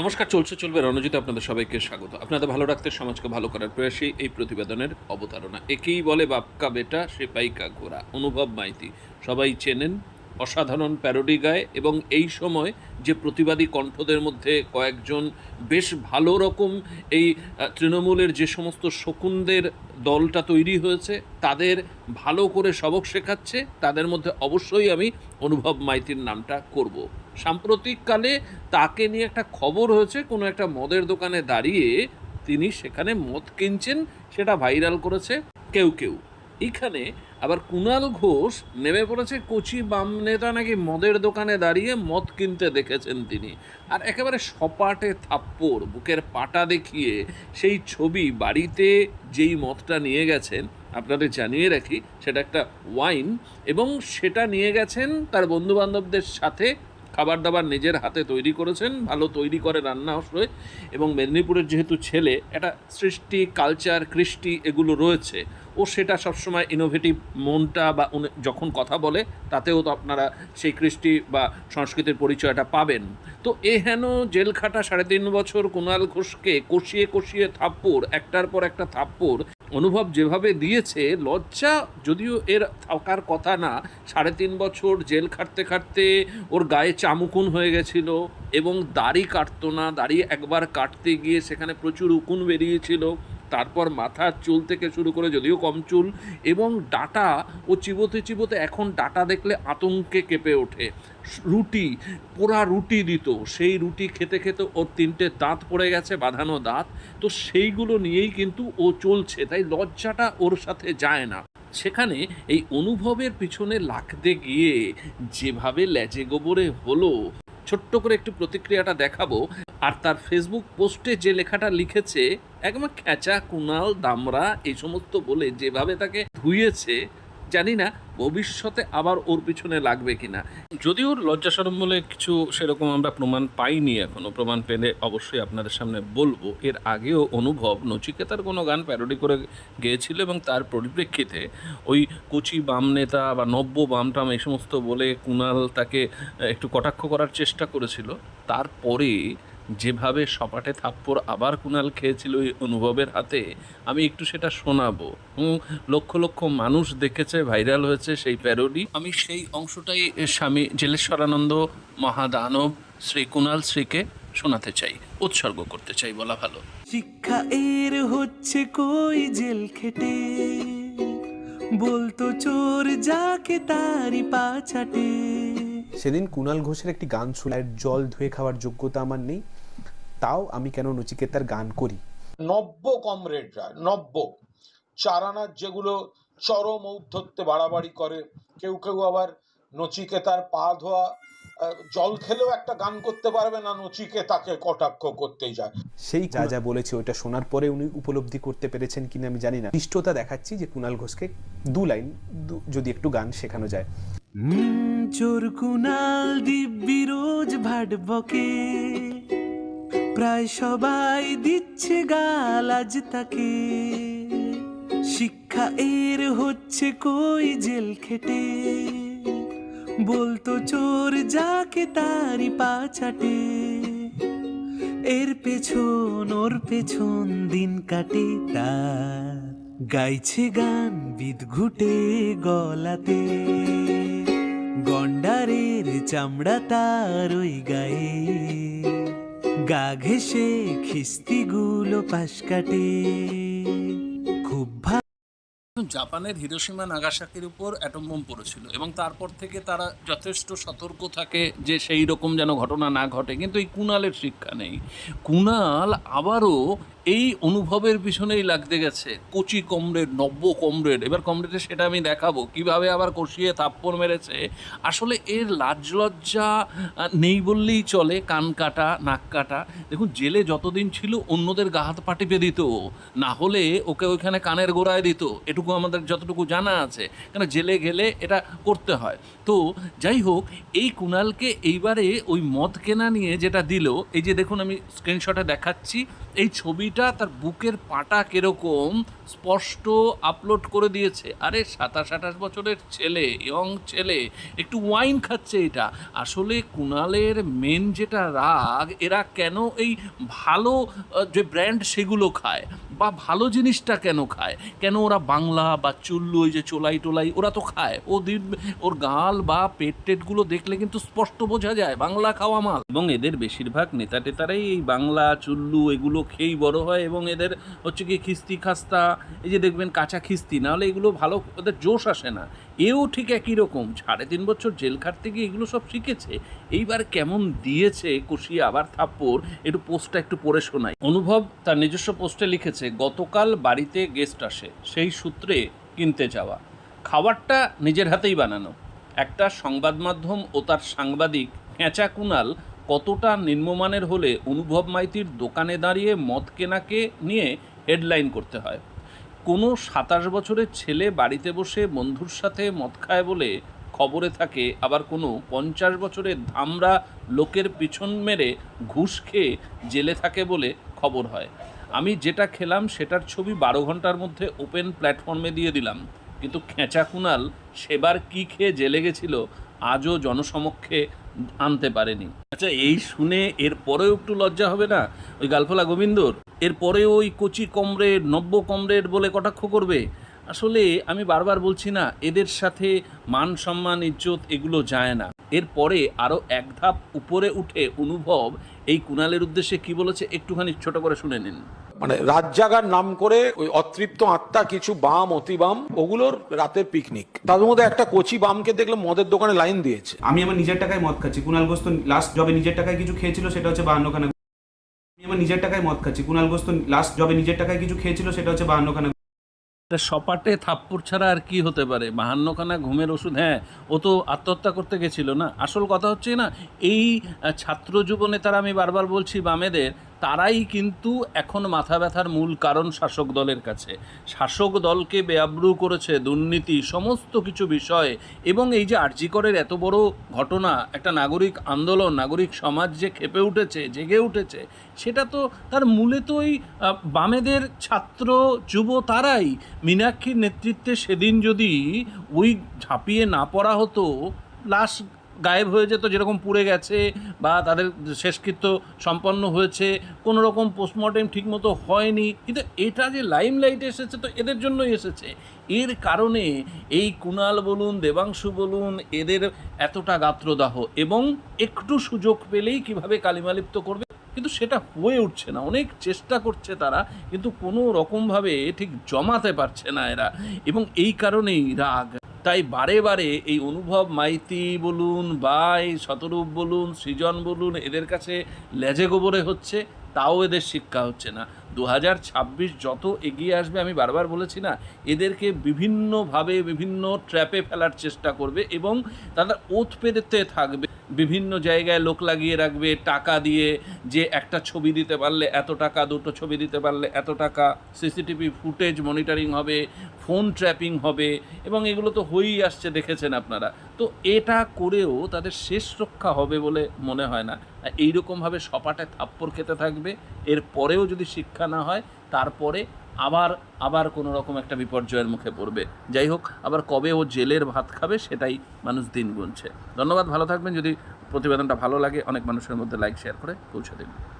নমস্কার, চলছে, চলবে রণজিৎ, আপনাদের সবাইকে স্বাগত। আপনাদের ভালো রাখতে, সমাজকে ভালো করার প্রয়াসী এই প্রতিবেদনের অবতারণা। একেই বলে বাপকা বেটা সে পাইকা ঘোরা অনুভব মাইতি। সবাই চেনেন, অসাধারণ প্যারোডি গায় এবং এই সময় যে প্রতিবাদী কণ্ঠদের মধ্যে কয়েকজন বেশ ভালো রকম এই তৃণমূলের যে সমস্ত শকুনদের দলটা তৈরি হয়েছে, তাদের ভালো করে সবক শেখাচ্ছে, তাদের মধ্যে অবশ্যই আমি অনুভব মাইতির নামটা করব। সাম্প্রতিককালে তাকে নিয়ে একটা খবর হয়েছে, কোনো একটা মদের দোকানে দাঁড়িয়ে তিনি সেখানে মদ কিনছেন, সেটা ভাইরাল করেছে কেউ কেউ। এখানে আবার কুণাল ঘোষ নেমে পড়েছে, কচি বাম নেতা নাকি মদের দোকানে দাঁড়িয়ে মদ কিনতে দেখেছেন তিনি। আর একেবারে সপাটে থাপ্পড়, বুকের পাটা দেখিয়ে সেই ছবি বাড়িতে যেই মদটা নিয়ে গেছেন, আপনাদের জানিয়ে রাখি, সেটা একটা ওয়াইন এবং সেটা নিয়ে গেছেন তার বন্ধুবান্ধবদের সাথে খাবার দাবার নিজের হাতে তৈরি করেছেন, ভালো তৈরি করে রান্না আসলে, এবং মেদিনীপুরের যেহেতু ছেলে একটা সৃষ্টি কালচার কৃষ্টি এগুলো রয়েছে। ও সেটা সবসময় ইনোভেটিভ মনটা বা যখন কথা বলে, তাতেও তো আপনারা সেই কৃষ্টি বা সংস্কৃতির পরিচয়টা পাবেন। তো এ হেন জেল খাটা সাড়ে তিন বছর কুণাল ঘোষকে কষিয়ে কষিয়ে থাপ্পড়, একটার পর একটা থাপ্পড় অনুভব যেভাবে দিয়েছে, লজ্জা যদিও এর থাকার কথা না, সাড়ে তিন বছর জেল খাটতে খাটতে ওর গায়ে চামুকুন হয়ে গেছিল এবং দাড়ি কাটতো না, দাড়ি একবার কাটতে গিয়ে সেখানে প্রচুর উকুন বেরিয়েছিল। তারপর মাথার চুল থেকে শুরু করে যদিও কম চুল, এবং ডাটা ও চিবোতে চিবোতে এখন ডাটা দেখলে আতঙ্কে কেঁপে ওঠে। রুটি, পোড়া রুটি দিত, সেই রুটি খেতে খেতে ওর তিনটে দাঁত পড়ে গেছে, বাঁধানো দাঁত। তো সেইগুলো নিয়েই কিন্তু ও চলছে, তাই লজ্জাটা ওর সাথে যায় না। সেখানে এই অনুভবের পিছনে লাগতে গিয়ে যেভাবে ল্যাজে গোবরে হলো, ছোট্ট করে একটু প্রতিক্রিয়াটা দেখাবো। আর তার ফেসবুক পোস্টে যে লেখাটা লিখেছে একদম খেঁচা কুনাল, দামরা এই সমস্ত বলে যেভাবে তাকে ধুয়েছে জানি না ভবিষ্যতে আবার ওর পিছনে লাগবে কিনা। যদিও লজ্জাসরম বলে কিছু সেরকম আমরা প্রমাণ পাইনি এখনও, প্রমাণ পেলে অবশ্যই আপনাদের সামনে বলব। এর আগেও অনুভব নচিকেতার কোনো গান প্যারোডি করে গেয়েছিল এবং তার পরিপ্রেক্ষিতে ওই কচি বাম নেতা বা নব্য বামটাম এই সমস্ত বলে কুণাল তাকে একটু কটাক্ষ করার চেষ্টা করেছিল। তারপরে যেভাবে সপাটে থাপ্পড় আবার কুণাল খেয়েছিল ওই অনুভবের হাতে আমি একটু সেটা শোনাবো। হুম, লক্ষ লক্ষ মানুষ দেখেছে ভাইরাল হয়েছে সেই প্যারোডি। আমি সেই অংশটাই স্বামী জেলেশ্বরানন্দ মহাদানব শ্রী কুণাল শ্রীকে শোনাতে চাই উৎসর্গ করতে চাই বলা ভালো। শিক্ষা এর হচ্ছে কই জেল খেটে? বলতো চোর যাকে তারি পাছাটে সেদিন কুণাল ঘোষের একটি গান শুনে জল ধুয়ে খাওয়ার যোগ্যতা আমার নেই। তাও আমি কেন নচিকেতার গান করি? নব্য কমরেডরা নব্য। চারানার যেগুলো চরম ঔদ্ধত্যে বাড়াবাড়ি করে কেউ কেউ আবার নচিকেতার পা ধোয়া জল খেলেও একটা গান করতে পারবে না নচিকেতাকে কটাক্ষ করতে যায়। সেই যা যা বলেছে ওটা শোনার পরে উনি উপলব্ধি করতে পেরেছেন কিনা আমি জানি না। নিষ্ঠতা দেখাচ্ছি যে কুণাল ঘোষকে দু লাইন যদি একটু গান শেখানো যায়। হুম, চোর কুনাল দিব্যি রোজ ভাট বকে। প্রায় সবাই দিচ্ছে গাল আজ তাকে। শিক্ষা এর হচ্ছে কই জেল খেটে। বলতো চোর যাকে তারি পাছাটে এর পেছন, ওর পেছন দিন কাটে তার গাইছে গান বিদঘুটে গলাতে। গন্ডারের চামড়া তার ওই গায়ে। গা ঘেসে খিস্তিগুলো পাশ কাটে। খুব ভালো জাপানের হিরোসীমা নাগাসাকির উপর অ্যাটম বোম পড়েছিল এবং তারপর থেকে তারা যথেষ্ট সতর্ক থাকে যে সেই রকম যেন ঘটনা না ঘটে। কিন্তু এই কুণালের শিক্ষা নেই। কুণাল আবারও এই অনুভবের পিছনেই লাগতে গেছে কচি কমরেড, নব্য কমরেড। এবার কমরেডে সেটা আমি দেখাবো। কীভাবে আবার কষিয়ে থাপ্পড় মেরেছে। আসলে এর লাজ লজ্জা নেই বললেই চলে, কান কাটা, নাক কাটা। দেখুন, জেলে যতদিন ছিল অন্যদের গা হাত পা দিত। না হলে ওকে ওইখানে কানের গোড়ায় দিত। এটুকু আমাদের যতটুকু জানা আছে। কেন জেলে গেলে এটা করতে হয়। তো যাই হোক, এই কুণালকে এইবারে ওই মদ কেনা নিয়ে যেটা দিল, এই যে দেখুন আমি স্ক্রিনশটে দেখাচ্ছি, এই ছবিটা ছবিটা তার বুকের পাটা কীরকম স্পষ্ট আপলোড করে দিয়েছে। আরে, সাতাশ, আঠাশ বছরের ছেলে ইয়ং ছেলে, একটু ওয়াইন খাচ্ছে এটা। আসলে কুণালের মেন যেটা রাগ, এরা কেন এই ভালো যে ব্র্যান্ড সেগুলো খায়? বা ভালো জিনিসটা কেন খায়? কেন ওরা বাংলা বা চুল্লু, ওই যে চোলাই টোলাই, ওরা তো খায়। ও দিন, ওর গাল বা পেট টেটগুলো দেখলে কিন্তু স্পষ্ট বোঝা যায়, বাংলা খাওয়া মাল। এবং এদের বেশিরভাগ নেতা টেতারাই এই বাংলা, চুল্লু এগুলো খেয়েই বড় হয় এবং এদের হচ্ছে কি খিস্তি খাস্তা এই যে দেখবেন কাঁচা খিস্তি, নাহলে এগুলো ভালো, ওদের জোশ আসে না। এও ঠিক একই রকম। সাড়ে তিন বছর জেল খাটতে গিয়ে এগুলো সব শিখেছে। এইবার কেমন দিয়েছে কষিয়ে আবার থাপ্পড়, একটু পোস্টটা একটু পড়ে শোনাই। অনুভব তার নিজস্ব পোস্টে লিখেছে, গতকাল বাড়িতে গেস্ট আসে, সেই সূত্রে কিনতে যাওয়া। খাবারটা নিজের হাতেই বানানো। একটা সংবাদ মাধ্যম ও তার সাংবাদিক খেঁচা কুনাল কতটা নিম্নমানের হলে অনুভব মাইতির দোকানে দাঁড়িয়ে মদ কেনাকে নিয়ে হেডলাইন করতে হয়। কোনো সাতাশ বছরের ছেলে বাড়িতে বসে বন্ধুর সাথে মদ খায় বলে খবরে থাকে, আবার কোনো পঞ্চাশ বছরের ধামরা লোকের পিছন মেরে ঘুষ খেয়ে জেলে থাকে বলে খবর হয়। আমি যেটা খেলাম সেটার ছবি বারো ঘণ্টার মধ্যে ওপেন প্ল্যাটফর্মে দিয়ে দিলাম। কিন্তু খেঁচা কুনাল সেবার কী খেয়ে জেলে গেছিল, আজও জনসমক্ষে আনতে পারেনি। আচ্ছা এই শুনে এর পরেও একটু লজ্জা হবে না? ওই গালফলা গোবিন্দর এরপরে ওই কচি কমরেড, নব্য কমরেড বলে কটাক্ষ করবে? আসলে আমি বারবার বলছি না, এদের সাথে মান সম্মান, ইজ্জত এগুলো যায় না। এরপরে আরও এক ধাপ উপরে উঠে অনুভব এই কুণালের উদ্দেশ্যে কি বলেছে, একটুখানি ছোট করে শুনে নিন। মানে রাত জাগার নাম করে ওই অতৃপ্ত আত্মা কিছু বাম অতি বাম ওগুলোর রাতের পিকনিক তাদের মধ্যে একটা কচি বামকে দেখলে মদের দোকানে লাইন দিয়েছে। আমি আমার নিজের টাকায় মদ খাচ্ছি। কুনাল ঘোষ তো লাস্ট জবে নিজের টাকায় কিছু খেয়েছিল সেটা হচ্ছে বাহান্নখানা আমি আমার নিজের টাকায় মদ খাচ্ছি। কুনাল ঘোষ তো লাস্ট জবে নিজের টাকায় কিছু খেয়েছিল সেটা হচ্ছে বাহান্নখানা সপাটে থাপ্পড় ছাড়া আর কি হতে পারে? বাহান্নখানা ঘুমের ওষুধ হ্যাঁ ও তো আত্মহত্যা করতে গেছিল না? আসল কথা হচ্ছে না এই ছাত্র যুব নেতারা আমি বারবার বলছি বামেদের তারাই কিন্তু এখন মাথা ব্যথার মূল কারণ শাসক দলের কাছে। শাসক দলকে বেআব্রু করেছে দুর্নীতি, সমস্ত কিছু বিষয়ে এবং এই যে আর্জিকরের এত বড় ঘটনা, একটা নাগরিক আন্দোলন, নাগরিক সমাজ যে খেপে উঠেছে, জেগে উঠেছে, সেটা তো তার মূলে তো ওই বামেদের ছাত্র, যুব তারাই মীনাক্ষীর নেতৃত্বে সেদিন যদি ওই ঝাঁপিয়ে না পড়া হতো, লাশ গায়েব হয়ে যেত, যেরকম পুড়ে গেছে বা তাদের শেষকৃত্য সম্পন্ন হয়েছে কোনো রকম পোস্টমর্টেম ঠিকমতো হয়নি। কিন্তু এটা যে লাইম লাইটে এসেছে তো এদের জন্যই এসেছে। এর কারণে এই কুণাল বলুন, দেবাংশু বলুন, এদের এতটা গাত্রদাহ এবং একটু সুযোগ পেলেই কীভাবে কালিমালিপ্ত করবে, কিন্তু সেটা হয়ে উঠছে না। অনেক চেষ্টা করছে তারা, কিন্তু কোনো রকমভাবে ঠিক জমাতে পারছে না এরা। এবং এই কারণেই রাগ। তাই বারে বারে এই অনুভব মাইতি বলুন বা এই শতরূপ বলুন, সৃজন বলুন, এদের কাছে লেজে গোবরে হচ্ছে, তাও এদের শিক্ষা হচ্ছে না। দু হাজার ছাব্বিশ যত এগিয়ে আসবে, আমি বারবার বলেছি না, এদেরকে বিভিন্নভাবে, বিভিন্ন ট্র্যাপে ফেলার চেষ্টা করবে এবং তারা ওত পেতে থাকবে। বিভিন্ন জায়গায় লোক লাগিয়ে রাখবে, টাকা দিয়ে যে একটা ছবি দিতে পারলে এত টাকা, দুটো ছবি দিতে পারলে এত টাকা, সিসিটিভি ফুটেজ মনিটরিং হবে ফোন ট্র্যাপিং হবে, এবং এগুলো তো হয়েই আসছে, দেখেছেন আপনারা। তো এটা করেও তাদের শেষ রক্ষা হবে বলে মনে হয় না। এইরকমভাবে সপাটে থাপ্পড় খেতে থাকবে, এর পরেও যদি শিক্ষা না হয়, তারপরে আবার আবার কোনো রকম একটা বিপর্যয়ের মুখে পড়বে। যাই হোক, আবার কবে ও জেলের ভাত খাবে সেটাই মানুষ দিন গুনছে। ধন্যবাদ, ভালো থাকবেন। যদি প্রতিবেদনটা ভালো লাগে, অনেক মানুষের মধ্যে লাইক শেয়ার করে পৌঁছে দিন